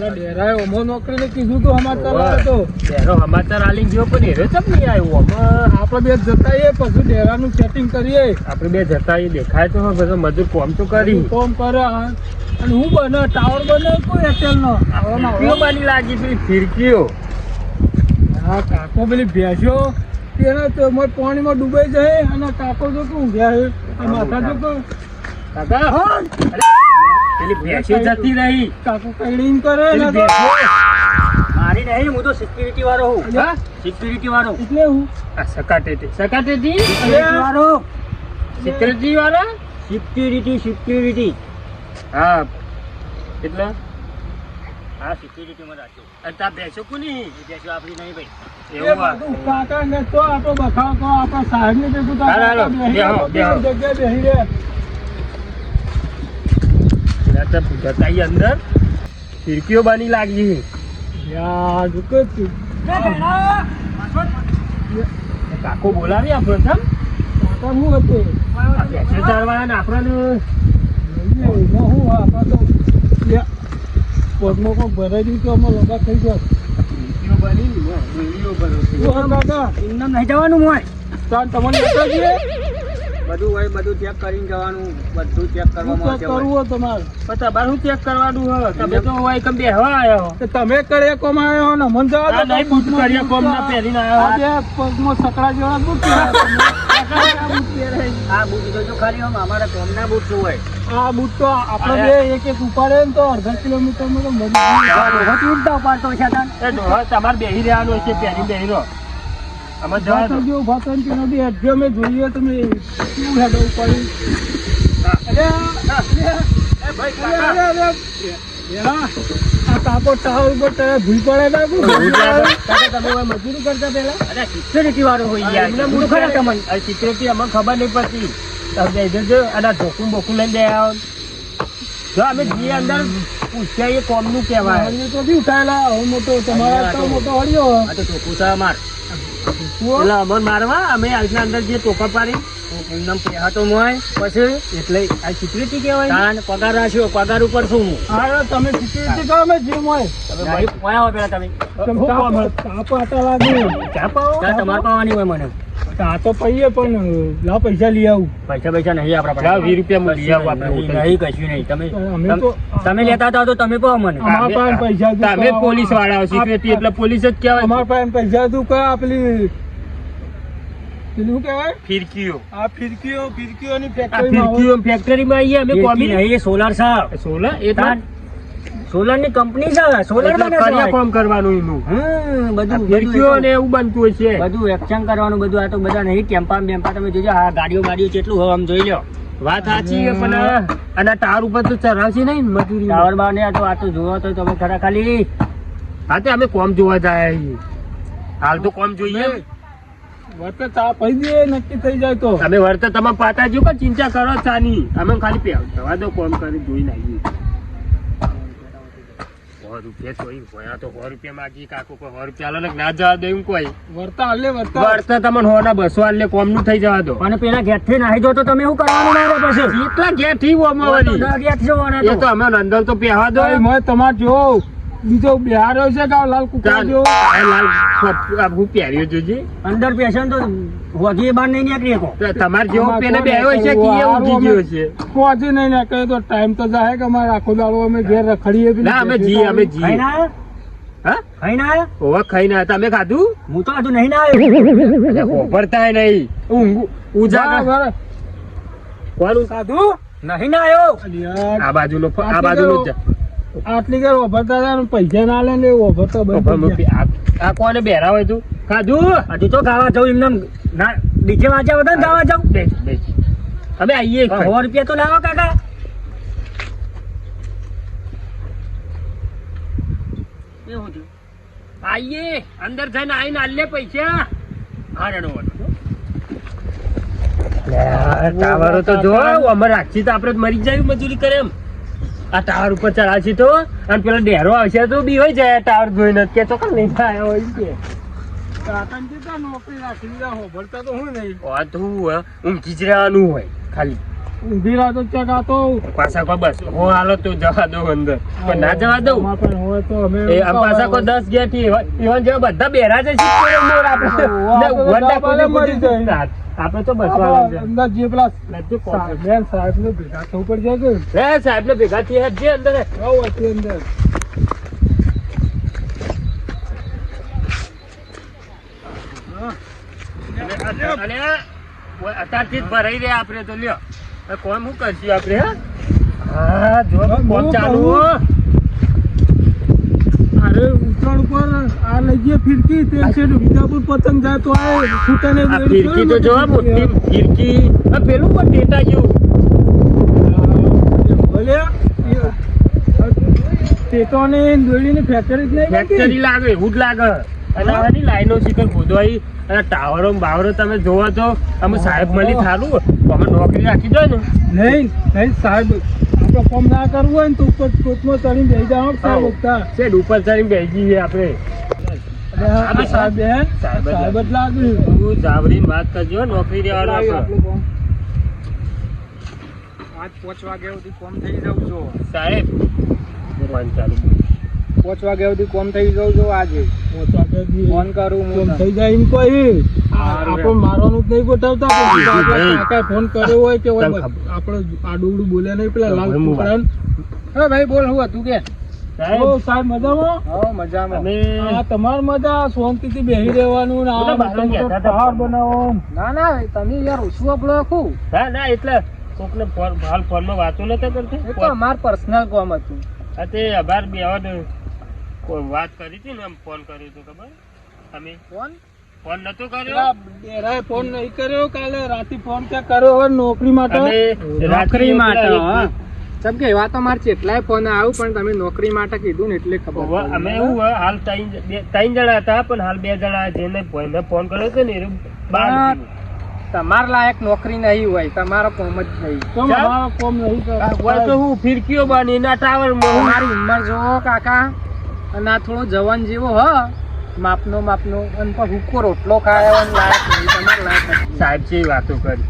ડેરાએ ઓમો નોકરીને કીધું તો સમાચાર આવે તો. સમાચાર આલી ગયો પણ હેરો ચમ નહીં આવ્યો આપણે બે જતા આવીએ પછી ડેરાનું સેટિંગ કરીએ. આપણે બે જતા એ દેખાય તો બધો મજૂર કોમ તો કરી. કોમ કરે અને હું બને ટાવર બને કોઈ નો બાની લાગી પેલી ફિરકીઓ. હા કાકો પેલી ભેંસો. તેના તો મોય પાણીમાં ડૂબાઈ જાય અને કાકો જો કે ઊંઘ્યા છે? માથા જો કે કાકા? હા, પેલી ભેંસો જતી રહી. કાકો કઈડીન કરે ને તો. મારી નહીં હું તો સિક્યુરિટી વાળો હું? સિક્યુરિટી વાળો. એટલે હું? સિક્યુરિટી વાળો. સિક્યુરિટી હા. એટલે? હા સિક્યુરિટીમાં રાખ્યો. કોની? બેસો આપણી નહીં ભાઈ. એવું આ. કાકા ને તો આપણો બખાવ તો આપણા સાહેબ ને ભેગું તો હાલો, હાલો. બેસી રહે, બેહો, બેહો. જગ્યાએ બેસી રહે. તો જતા અંદર. ફિરકીઓ બની લાગી યાર, કાકો બોલાવી આપણો થમ કાકા હું હતો. ચારવાના ને આપણને. હું આપણા તો પગમાં કોક ભરાઈ દીધું તો અમે લગા થઈ જાય બની કાકા? એમને નહીં જવાનું હોય તમારે બધું હોય બધું ચેક કરીને જવાનું બધું ચેક કરવામાં ચેક કરવું હોય. તમારે. પણ તમારે શું ચેક કરવાનું હોય? તમે તો હોય આવ્યા તમે કરે કોમ આવ્યો ને મન જવા આ નહીં બૂટ કર્યા કોમ ના પહેરીને આવ્યા આ પગમાં સકડા જેવા બૂટ આ. આ ખાલી આમ અમારા કોમના બૂટ શું હોય? આ બૂટ તો આપણે બે એક એક ઉપાડે ને તો અડધા કિલોમીટરમાં તો. રોહત ઉડતા ઉપાડતો છે તમારે બેહી રહેવાનું છે પહેરી બેસી રહો. આમાં જવા દો. ઊભા થઈને તેનો બી અડધો અમે જોઈએ તમે કેવું હેડો ઉપાડી અરે, અરે, અરે, અરે, અરે. એલા, આ કાપો ટાવર ઉપર તમે ભૂલ પડે ના કોઈ? તમે મજૂરી કરતા પહેલા? અરે સિક્યુરિટી વાળો હોય યાર. એમને હું ખરા તમને. સિક્યુરિટી અમને ખબર નહીં પડતી. તમે જજો અને ઢોકું બોકું લઈને દે જો અમે જઈએ અંદર પૂછ્યા એ કોમનું કહેવાય. હળીઓ તો બી ઉઠાયેલા. મોટો તમારા મોટો હળિયો આ તો જુઓ. એટલે અમર મારવા અમે આજના અંદર જે ટોપા પાડી. એમનેમ પહેરાતો મોય પછી એટલે આ સિક્યુરિટી કહેવાય. તાન પગાર રાખ્યો પગાર ઉપર શું હું? હા તમે સિક્યુરિટી કહો અમે જીમ હોય. તમે ભાઈ પોયા પેલા તમે. તાપ લાગે. ચા પાવો? તમારે પાવાની હોય મને. આ તો પહીએ પણ લા પૈસા લઈ આવું. પૈસા પૈસા નહીં આપણા લાવ, વીસ રૂપિયા હું લઈ આવું આપણે નહીં, કશું નહીં. તમે અમે તમ- તો- તમે લેતા હતા તો તમે કહો મને. અમારા પાસે પૈસા તમે પોલીસવાળા સિક્યુરિટી એટલે પોલીસ જ કહેવાય. અમારા પાસે પૈસા હતું કે આ પેલી પેલું શું કહેવાય? ફિરકીઓ. આ ફિરકીઓ ફિરકીઓની ફેક્ટરીમાં ફિરકીઓ ફેક્ટરીમાં આવીએ અમે કોમી નહીં, સોલાર સાહેબ. સોલર? એ તાન સોલારની કંપની છે સોલર છે કરવાનું એનું. હમ બધું ફેરક્યો ને એવું બનતું હોય છે. બધું એક્શન કરવાનું બધું આ તો બધા નહીં ટેમ્પા બેમ્પા તમે જોજો આ ગાડીઓ ગાડીઓ કેટલું હોય આમ જોઈ લો. વાત સાચી છે પણ અને તાર ઉપર તો ચરાવશે નહીં મજૂરી ટાવર બાર ને આ તો આ તો જોવો તો તમે ખરા ખાલી. હા તે અમે કોમ જોવા જાય હાલ તો કોમ જોઈએ. વર્તે તા પૈ દે નક્કી થઈ જાય તો. તમે વર્ત તમે પાતા જો કે ચિંતા કરો ચાની. અમે ખાલી પે જવા દો કોમ કરી જોઈ નાખીએ રૂપિયા તો ઈ ભયા તો સો રૂપિયા માગી કાકુ કોઈ સો રૂપિયા હાલો ને ના જવા દે એમ કોઈ. વર્તા હાલે વર્તા. વર્તા તમને સો ના બસો હાલે કોમનું થઈ જવા દો. અને પેલા ઘેરથી નાહી જો તો તમે શું કરવાનું ના પછી? એટલા ઘેરથી તો ઘેરથી જોવાના એ તો. અમે અંદર તો પહેવા દો. મેં તમારે જો બીજો બિહાર છે કે લાલ કુકડા ચાલ. જેવો લાલ હું પહેર્યો જોજે અંદર પેશન તો વગી બહાર નહીં નીકળી કો. તમાર જેવો પેને બેહ્યો છે કે એ ઊંઘી ગયો છે? પહોંચી નહીં ને કહે તો ટાઈમ તો જાય કે અમારે આખો દાડો અમે ઘેર રખડીએ બી ના અમે જી અમે ખાઈ ના? હા? ખાઈ ના? ઓવા. તમે ખાધું? હું તો હજુ નહીં ના આવ્યો. એટલે નહીં. ઊંઘ ના આવ્યો. આ બાજુનો આ બાજુનો જ આટલી ઘર ઓભરતા હતા પૈસા ના લે ને ઓભરતા આ આ કોને બેરા હોય તું? ખાધું હજુ તો ગાવા જાઉં એમને ના ડીજે વાંચ્યા બધા ગાવા જાઉં. બેસ આઈએ. સો રૂપિયા તો લાવો કાકા. આઈએ. આવીએ અંદર જઈને આવીને આલે પૈસા. હારણો તો જો. અમર રાખી તો આપણે મરી જાય મજૂરી કરે એમ. આ ટાવર ઉપર ચડાવશી તો? અને પેલો ડેરો આવશે તો બી હોય જાય ટાવર જોઈને. કે તો કઈ નહીં થાય હોય કે. ઊંઘી જ રહેવાનું હોય ખાલી. ઊંધી રાતો ચક આ પાછા કો બસ હું હાલો તું જવા દઉં અંદર. પણ ના જવા દઉં? પણ હોય તો અમે એ પાછા દસ ગયા થી ઈવન જો બધા બેરા છે શીખવાડે મોર આપણે. તો વંડા દાબાલે મરી જાય. આપણે તો આપણે અંદર જે પેલા. બેન સાહેબ ને ભેગા થવું પડશે કે? રે સાહેબ ને ભેગા થયા જે અંદર. આવો હતી અંદર. અત્યારથી જ ભરાઈ રહ્યા આપણે તો લ્યો. કોમ શું કરશું આપણે હા? જો કોમ ચાલુ અરે ઉત્તરાયણ ઉપર આ લઈ જઈએ ફિરકી તે છે વિજાપુર પતંગ જાય તો આ છૂટે ને ફિરકી તો જો મોટી ફિરકી. આ પેલું પણ ટેટા જેવું ટેટોની દોડીની ફેક્ટરી જ નહીં ફેક્ટરી લાગે એવું જ લાગે. અને? આની લાઈનો શીખર ખોદવાઈ અને ટાવરો બાવરો તમે જોવો તો અમે સાહેબ મળી થારું અમે નોકરી રાખી દો ને. નહીં નહીં સાહેબ આપણે કોમ ના કરવું હોય ને તો ઉપર કોચમાં ચડીને બેસી જવાનું સાહેબ. ઉગતા. શેડ ઉપર ચડીને બેસી જઈએ આપણે. અરે હા, આ સાહેબ બેન સાહેબ જ સાહેબ જ લાગ્યું તું જાવરીને વાત કરજો નોકરી દેવાનો આપણે આજ પાંચ વાગ્યા સુધી કોમ થઈ જવું છો. સાહેબ ચાલુ. પાંચ વાગ્યા સુધી કોમ થઈ જવું જો આજે. પાંચ વાગ્યા ફોન કરું હું થઈ જાય એમ કોઈ. આપણે મારવાનું જ નહીં ગોઠવતા. ફોન કર્યો હોય કે. આપણે આડું બોલે નહીં પેલા લાલ હવે હું ભાઈ બોલ હું હતું કે? સાહેબ? મજામાં? હા મજામાં. અમે હા મજા શાંતિથી બેસી રહેવાનું ને બનાવો ના ના તમે યાર ઓછું આપણો આખું. ના ના એટલે કોકને ફોન હાલ ફોનમાં વાતો નતા કરતી? એ તો અમાર પર્સનલ કોમ હતું. અત્યારે તે અભાર બે કોઈ વાત કરી હતી ને એમ ફોન કર્યો હતો ખબર? અમે ફોન? ફોન નતો કર્યો? ડેરાએ ફોન નહીં કર્યો કાલે રાતે ફોન ક્યાં કર્યો હોય નોકરી માટે? નોકરી માટે જેમ કે એવા તો મારે કેટલાય ફોન આવ્યું પણ તમે નોકરી માટે કીધું ને એટલે ખબર અમે એવું હાલ ત્રણ બે- જણા હતા પણ હાલ બે જણા જેને ભાઈને ફોન કર્યો હતો ને એ. તમાર લાયક નોકરી નહીં હોય તમારો કોમ જ નહીં. તો મારો કોમ નહીં હોય તો હું ફિરકીઓ બની ના ટાવર મારી ઉંમર જોવો કાકા. અને આ થોડો જવાન જેવો હ માપનો માપનો અને પણ હુક્કો રોટલો ખાય અને લાયક નહીં તમાર લાયક સાહેબ છે વાતો કરી?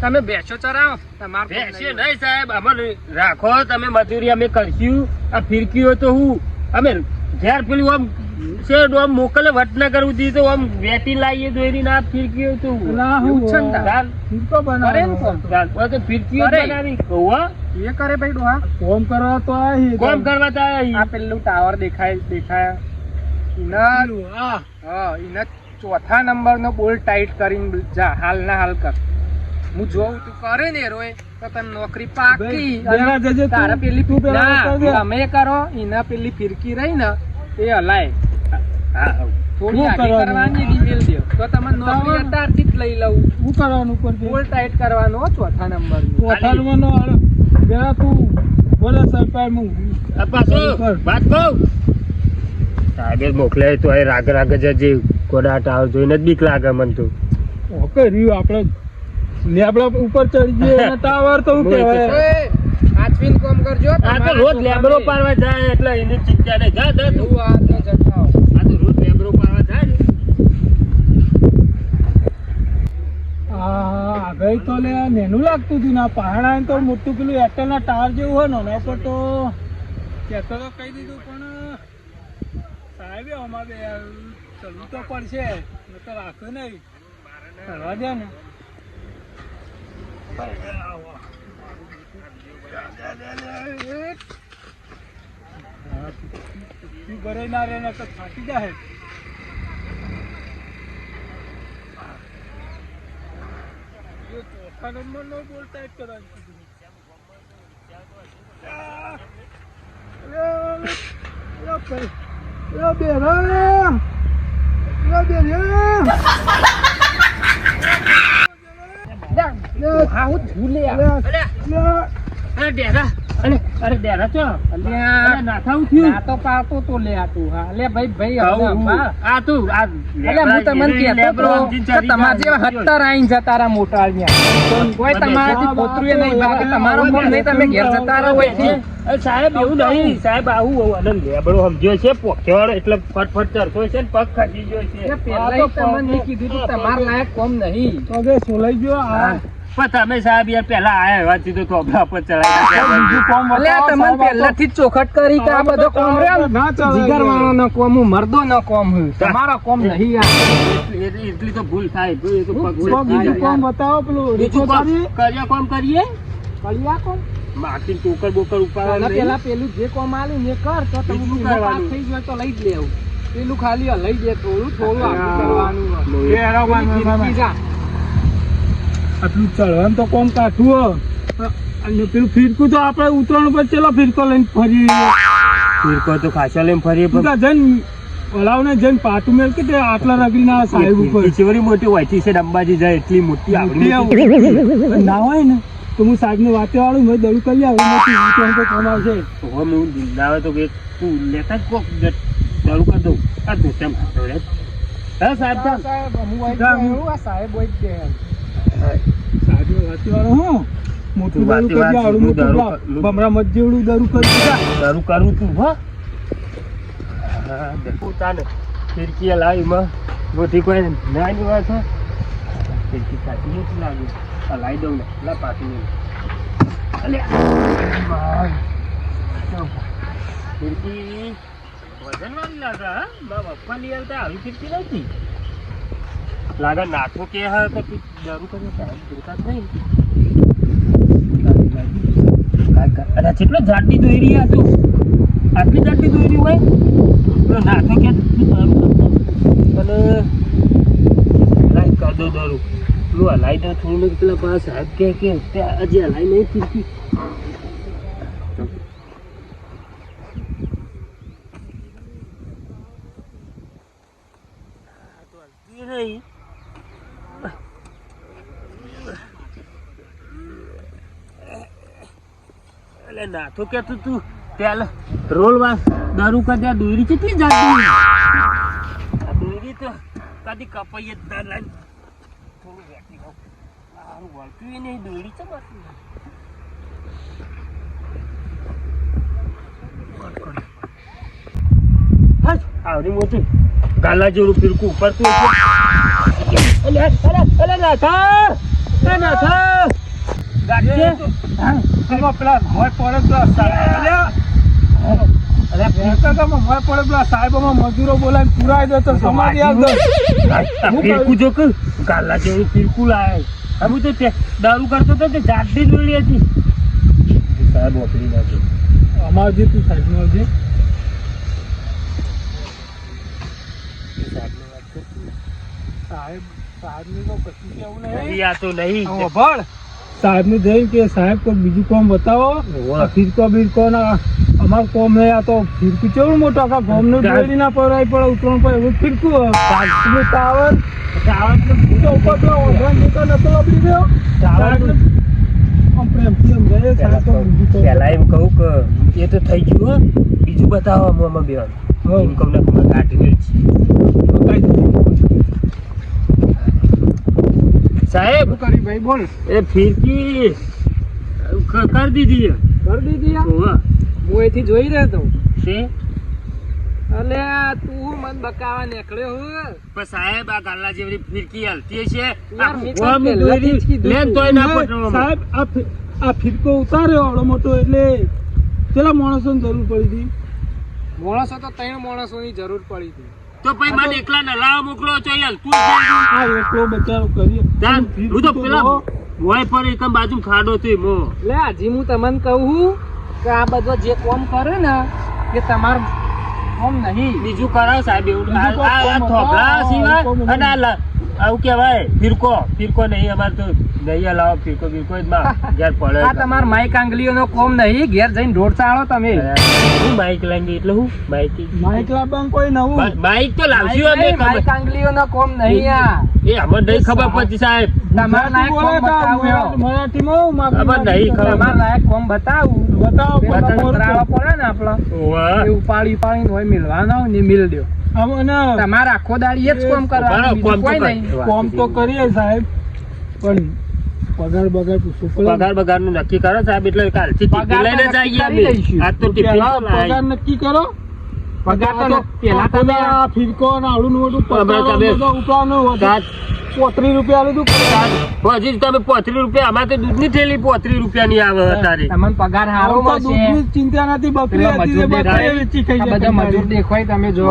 તમે બેસો ચરાવો તમારે બેસીએ નહીં. સાહેબ અમે રાખો તમે મજૂરી અમે કરશું આ ફિરકીઓ તો હું અમે ઘેર પેલું આમ શેડ આમ મોકલે વટનગર સુધી તો આમ વેટી લાવીએ દોરી ના ફિરકીઓ તો ના હું ફિરકો બનાવો. તો ફિરકીઓ. બનાવી. હોવા એ કરે ભાઈ ડોહા? કોમ કરવા તો આવી કોમ કરવા તો આ આયા પેલું ટાવર દેખાય દેખાય. એના આ હા. એના ચોથા નંબરનો બોલ ટાઈટ કરીને જા હાલ ના હાલ કર. હું જોઉં તું કરે ને રોય તો તને નોકરી પાકી. તારે પેલી. તમે કરો એના પેલી ફિરકી રહી ને એ હલાય. હા, હા. થોડી આગળ કરવાની? ડિટેલ દે તો તમે નોકરી. અત્યારથી જ લઈ લઉં. હું કરવાનું બોલ ટાઈટ કરવાનો ચોથા નંબર ચોથા નો બેરા તું? બોલે સરપાઈ હું પાછો વાત કહું? સાહેબે મોકલે તો એ રાગ રાગ જજે કોડા ટાવર જોઈને જ બીક લાગે મને તો. ઓકે રહ્યું આપણે. લેબડા ઉપર ચડી જઈએ અને ટાવર તો તો કહેવાય. આચવીન કોમ કરજો. આ તો રોજ લેબરો પારવા પાડવા જાય એટલે એની ચિંતા નહીં જા જા. તું. આ તો જતા હો. આ તો રોજ લેબરો પાડવા જાય ને. આગળ તો લે નેનું લાગતું હતું ના પહાડા તો મોટું પેલું એરટેલ ના ટાવર જેવું હોય ને, એના ઉપર તો કહેતો તો કહી દીધું, પણ, સાહેબ અમારે ચલવું તો પડશે ન તો રાખ્યું નહીં. કરવા દે ને. ભરાઈ ના રહે તો થાકી જાય એ ચોથા નંબરનો બોલ ટાઈટ કરવાનો બેરા, અલે, બેરા. જા, હા હું છું. લે અલે, અરે, અરે ડેરા અરે અરે ડેરા ચો અલ્યા નાથા હું થયું તો પાડતો તો લે આ તું હા. લે ભાઈ ભાઈ હવે કહું હું. અંબા. આ તું આ એટલે હું તમને કહેતો તો સમજીને કે ચડી તમારા જેવા હત્તર આઈને જતા રહ્યા મોટા અહીંયા કોઈ તમારાથી પોતરું નહીં ભાગે તમારો ફોન નહીં તમે ઘેર જતા રહો અહીંથી. સાહેબ એવું નહીં. સાહેબ આવું અને લેબડો સમજ્યો છે પોખ્યાવાળો એટલે ફટફટ ચડતો છે ને પગ ખસી ગયો છે. પહેલાંય તમને કીધું તમારા લાયક કોમ નહીં. તો સોલાઈ ગયો આ? પણ તમે સાહેબ યાર પહેલા આયા એવા સીધો થોભલા પર ચડાવી બીજું કોમ અલ્યા બતાવો, તમને પહેલેથી જ ચોખટ કરી કે આ બધો કોમ ના ચાલે. હું મર્દો નો કોમ હું. તમારો કોમ નહીં યાર. એટલી એટલી તો ભૂલ થાય તો તો પગ બીજું કોમ બતાવો પેલું બીજું રીતો કોમ સારી. કર્યા કોમ કરીએ? કળિયા કોમ? બાકી ટોકર બોકર ઉપાડવા પહેલા પેલા પેલું જે કોમ આલ્યું ને કર તો તમે કરવાનું. થઈ જાય તો લઈ જ લેવું. પેલું ખાલી લઈ દે થોડું થોડું આગળ કરવાનું એ હેરો પેલી માન, માન, ફિરકી જા. આટલું ચડવાનું તો કોમ કાઠું અને પેલું ફિરકું તો આપણે ઉતરાણ પર ચેલો ફિરકો લઈને ફરી ફિરકો તો ખાસા લઈને ફરીએ તું પણ જઈને ઓલાવને જઈને પાટું મેળ કે આટલા રગડીના સાહેબ ઉપર? ચેવરી મોટી હોય છે અંબાજી જાય એટલી મોટી આવડી. ના હોય ને તો હું સાહેબ ને વાતે વાળું મેં દડું કરી આવું નથી ઉતરાણ તો કામ આવશે. હવે હું દિલાવે તો કે તું લેતા જ કોક દડું કરી દઉં. આ તો તેમ હા સાહેબ સાહેબ, હું સાહેબ હોય જ સાહેબ ને વાળું હું મોટું વાતે દડું કરી આવડું મોટું દારૂ કર- ભમરા મત જેવડું દડું કરી જા. કરું તું હો. હા દેખું તાને. ફિરકી લાવી મોટી કોઈ નાની વાત ફિરકી સાચી નથી લાગી. આ લાવી દઉં ને. લા પાછી ભાઈ ફિરકી વજન વાળી લાગે હા. મારા પપ્પા લઈ આવતા આવી ફિરકી નથી. લાગે નાખો કે હા, તો તું દારૂ કરે જોતા નહીં. અરે કેટલો જાડી દોરી આ તું આટલી જાડી દોરી હોય પેલો નાખો કે દો દારૂ. પેલું હલાઈ દો થોડું ને પેલા પાસે સાહેબ કહે કે હજી હલાઈ નહીં ફીરકી નહીં એટલે નાથો કે તું તું પેલ રોલ નહીં દોરી છે બસ આવડી મોટી. ગાલા જેવું ફિરકું ઉપર તું અલે અલે અલે નાથા એ નાથા. ગાડી એમાં પેલા મોય પડે પેલા સાહેબ. મજૂરો બોલાવી પુરાઈ દે તો સમાધિ. જો કે ગાલા જેવું ફિરકું લાવે. અમે તો દારૂ કરતો હતો તે જાડી દોડી હતી. સાહેબ ઓપરી નાખી અમાર જે તું સાહેબ નો જે સાહેબ સાહેબની ને કે સાહેબ કોઈ બીજું કોમ બતાવો. ફિરકો બિરકો ના અમાર કોમ હે આ તો ફિરકું કેવું મોટું આખા ગામનું ગામ. ના પડે ઉતરણ પર એવું ફિરકું ટાવર ટાવર તો તો ઉપર પેલો નતો લપડી ગયો ટાવર. પેલા એમ કહું કે એ તો થઈ ગયું હો બીજું બતાવો અમે બેન. એમ કહું ને કાઢી છે. સાહેબ કરી ભાઈ બોલ. એ ફિરકી કરી દીધી કરી દીધી હું અહીંથી જોઈ રહ્યો તો છે? અલે તું મન બકાવા નીકળ્યો હું. પણ સાહેબ આ ગાલા જેવી ફિરકી હાલતી છે સાહેબ આ ફિરકો ઉતાર્યો આવડો મોટો એટલે પેલા માણસોને જરૂર પડી હતી. માણસો તો ત્રણ માણસોની જરૂર પડી હતી. તો ભાઈ મને એકલા નલાવા મોકલો છો યાર તું. આ એકલો બચાવ કરી હું તો પેલા. મોય પર એકમ બાજુ ખાડો તો મો એટલે હજી હું તમને કહું કે આ બધો જે કોમ કરે ને એ તમારું કોમ નહીં બીજું કરાવ સાહેબ એવું આ- થોભલા સિવાય અને આ લ- આવું કેવાય ફિરકો. ફિરકો નહીં અમારે તો નહીં લાવો ફિરકો ફિરકો જ માં. ઘેર પડે આ તમાર માઈક આંગલીઓ નો કોમ નહીં ઘેર જઈને ઢોર ચાળો તમે. હું બાઈક લાંગી એટલે હું બાઈક માઇક લાવવાનું કોઈ નવું? બાઈક તો લાવશું અમે માઈક આંગલીઓ નો કોમ નહીં આ. એ અમને નહીં ખબર પડતી સાહેબ. તમારા લાયક કોમ બતાવું એવો. મરાઠીમાં હું માગી નહીં, ખબર. તમારા લાયક કોમ બતાવું. બતાવો પેલો બતાવો. પડે ને આપણો. ઉપાડી ઉપાડીને હોય મિલવાનો ને મિલ અને તમારે આખો દાડી એ જ કોમ કરવાનું બરાબર, બીજું કોમ તો કોઈ નહીં કોમ તો કરીએ સાહેબ પણ પગાર બગાર પગાર બગારનું નક્કી કરો સાહેબ એટલે લઈને નક્કી જઈએ કરી. આજ તો ટિફિન. પગાર નક્કી કરો પગાર તો પેલા તમે ફિરકો ને આવડું ને તમે- ઉપરાનું સાત પોત્રીસ રૂપિયા લીધું હજી તમે પોત્રીસ રૂપિયા અમારે દૂધ દૂધની થેલી પોત્રીસ રૂપિયાની આવે અત્યારે તમને પગાર સારો મળશે. ચિંતા નથી બકરી હતી બકરી વેચી ખાઈ બધા મજૂર દેખાય તમે જો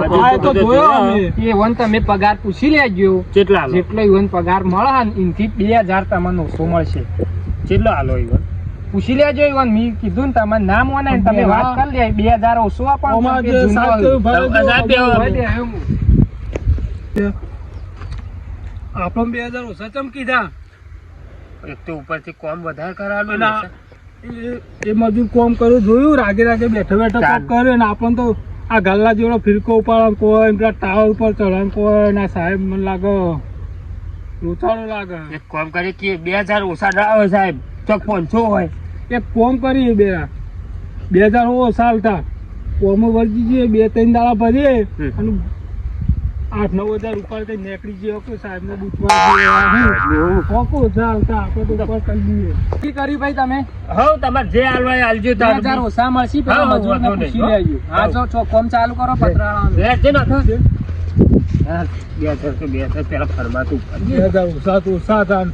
તો જોયો એ વન તમે પગાર પૂછી લેજો. કેટલા જેટલો ઈવન પગાર મળે ને એનથી બે હજાર તમને ઓછો મળશે. કેટલો હાલો ઈવન પૂછી લેજો ઈવન મેં કીધું ને તમે ના મોને ને તમે વાત કરી લે. બે હજાર ઓછો આપણ સાહેબ, બે હજાર ઓછા ચમ કીધા એક તો ઉપરથી કોમ વધારે અને એ- મજૂર કોમ કર્યું જોયું? રાગે રાગે બેઠો બેઠો. કોમ કરે ને આપણને તો આ ગલ્લા જેવડો ફિરકો ઉપાડવા કોઈ પેલા ટાવર ઉપર ચડવાનું કોઈ ના સાહેબ મને લાગે લોચાળો લાગે. એક કોમ કરી કે બે હજાર ઓછા ના આવે સાહેબ ચોક પાંચસો હોય. એક કોમ કરી બે. બે હજાર ઓછા હાલતા. કોમો વર્જી બે ત્રણ દાડા ભરીએ અને આઠ નવ હજાર ઉપર કઈ નીકળી ગયો કે સાહેબ ને કોકો ચાલતા આપણે તો ઉપર કરી દઈએ. શું કર્યું ભાઈ તમે? હવ તમારે જે હાલવા હાલજો બે હજાર ઓછા મળશે પેલા મજૂર ને પૂછી લેજો હા જો છો કોમ ચાલુ કરો પતરાળાનું. લે છે ને બે હજાર તો બે હજાર પેલા ફરમાતું બે હજાર ઓછા તો ઓછા હતા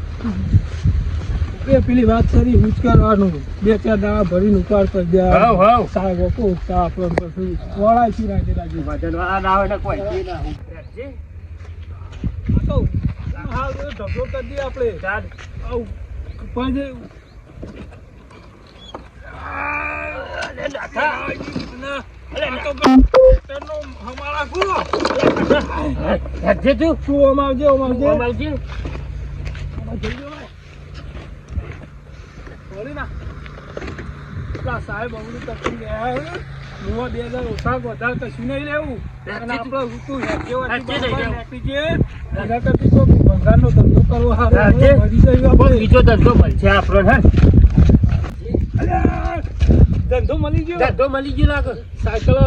એ પેલી વાત કરી ઉચકારવાનું. બે ચાર દાણા ભરીને ઉપાડ કરી દે હવ હવ. સાહેબ ઓકો ઉચકા આપણને પછી વળાય છે. રાજી રાજી વજન વાળા ના હોય ને કોઈ. ના હોય. તો હાલ ઢગલો કરી દઈએ આપણે ચાલ. આવું પણ જે. સાહેબ અવળી તકલીફ. મુવા બે હજાર ઓછા વધારે કશું નહીં લેવું અને આપણે ઋતુ છે. તો ભંગારનો ધંધો કરવો સારો. બીજો ધંધો મળશે આપણો હે! ધંધો મળી ગયો ધંધો મળી ગયો લાગે સાયકલ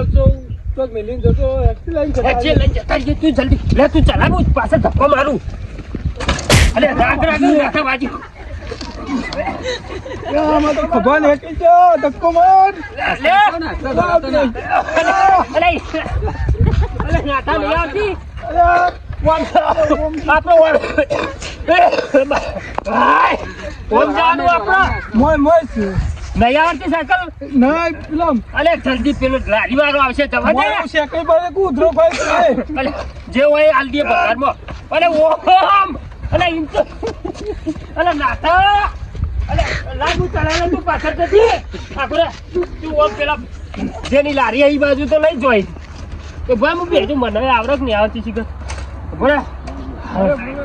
ચોક મેલીને જતો લઈને જતા તું જલ્દી લે તું ચલાવું પાછળ ધક્કો મારું અરે રાગ રાગ રાગ બાજુ આમાં તો ખભા ધક્કો માર. લે. અલે અલે નાતા નહીં આવતી આપણો ઓમ જવાનું આપણો. મોય મોય નહીં આવડતી સાયકલ? ના પેલો અલે જલ્દી પેલો લારી વાળો આવશે જવા દે. સાયકલ પર કૂતરો ભાઈ જે હોય એ હાલ દે બજારમાં અલે ઓમ. અલે ઇન તો અલે નાતા અલે લાગુ ચલાવે તું પાછળ જતી આપણે તું ઓમ પેલા જેની લારી આવી બાજુ તો લઈ જોઈ. તો ભાઈ હું બેજું મને હવે આવડત નહીં આવતી શીખર. બોલા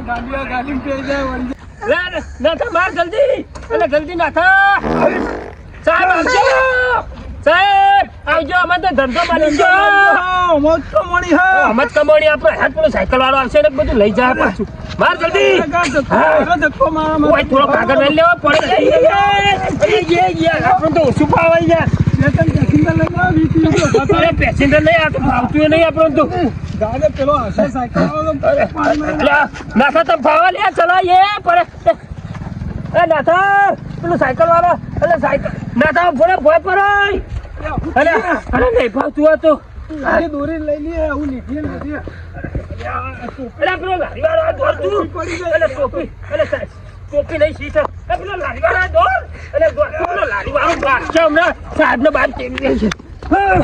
ગાડી ગાડી પે જાય વળી લે લે, નાથા માર જલ્દી. અલે જલ્દી નાથા. સાહેબ આવજો. સાહેબ. આવજો અમારે તો ધંધો માની ગયો મોજ હા અમે કમોણી આપણે હાથ પેલો સાયકલ વાળો આવશે ને બધું લઈ જાય પાછું માર જલ્દી ધક્કો મારા ઓય થોડો કાગળ લઈ લેવો પડે એ એ આપણે તો ઓછું પાવાઈ જાય પેસેન્જર નહીં આપણે તો પેલો હશે સાયકલ વાળો તમે ફાવા લે ચલા એ પડે એ નાથા પેલું સાયકલ વાળો એટલે સાયકલ નાથા ભોળે ભોય પર અરે અરે નહીં ભાવતું આ તો. ગાડી દોરી લઈ લે હું લીધી નથી અરે પેલો લારી વાળો આ દોડતું અરે ટોપી અરે ટોપી નહીં શીશ એ પેલો લારી વાળો આ અરે દોડતું પેલો લારી વાળો ભાગશે હમણાં સાહેબ ને છે? મેં